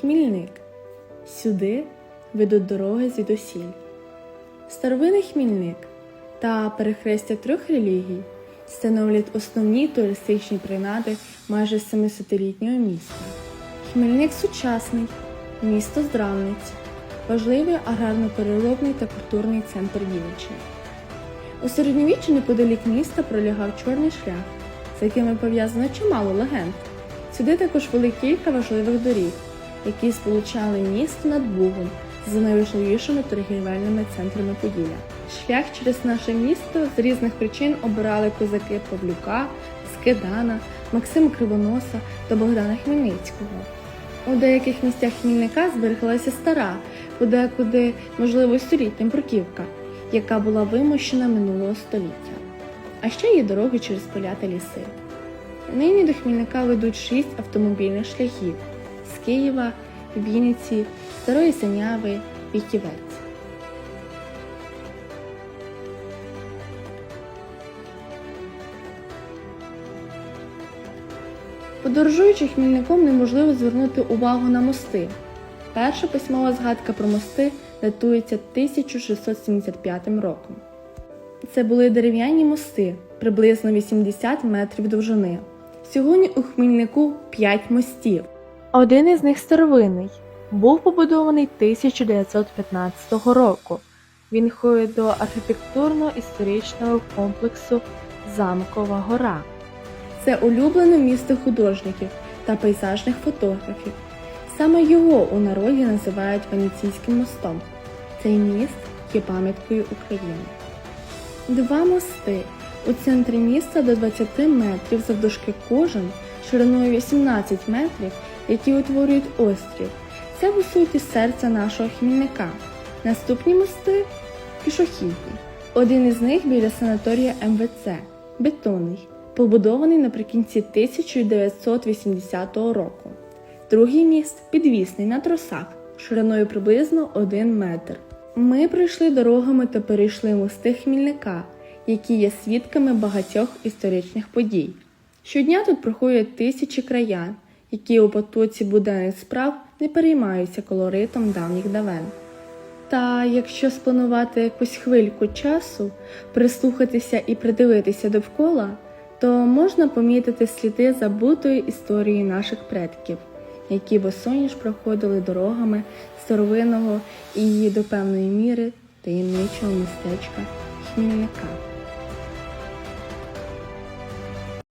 Хмільник. Сюди ведуть дороги звідусіль. Старовинний Хмільник та перехрестя трьох релігій становлять основні туристичні принади майже 700-літнього міста. Хмельник сучасний, місто здравниць, важливий аграрно-переробний та культурний центр Вінниччини. У середньовіччі неподалік міста пролягав чорний шлях, з якими пов'язано чимало легенд. Сюди також вели кілька важливих доріг, які сполучали місто над Бугом з найважливішими торгівельними центрами Поділля. Шлях через наше місто з різних причин обирали козаки Павлюка, Скидана, Максима Кривоноса та Богдана Хмельницького. У деяких місцях Хмільника збереглася стара, подекуди, можливо, столітня бруківка, яка була вимощена минулого століття. А ще є дороги через поля та ліси. Нині до Хмільника ведуть шість автомобільних шляхів Києва, Вінниці, Старої Синяви, Вітівець. Подорожуючи Хмільником неможливо звернути увагу на мости. Перша письмова згадка про мости датується 1675 роком. Це були дерев'яні мости, приблизно 80 метрів довжини. Сьогодні у Хмільнику 5 мостів. Один із них старовинний, був побудований 1915 року. Він входить до архітектурно-історичного комплексу Замкова гора. Це улюблене місто художників та пейзажних фотографів. Саме його у народі називають Венеційським мостом. Цей міст є пам'яткою України. Два мости у центрі міста до 20 метрів завдовжки кожен, шириною 18 метрів, які утворюють острів. Це по суті серце нашого хмільника. Наступні мости пішохідні. Один із них біля санаторія МВЦ бетонний, побудований наприкінці 1980 року. Другий міст підвісний на тросах, шириною приблизно 1 метр. Ми пройшли дорогами та перейшли мости Хмільника, які є свідками багатьох історичних подій. Щодня тут проходять тисячі краян, які у потоці буденних справ не переймаються колоритом давніх давен. Та якщо спланувати якусь хвильку часу, прислухатися і придивитися довкола, то можна помітити сліди забутої історії наших предків, які босоніж проходили дорогами старовинного і до певної міри таємничого містечка Хмільника.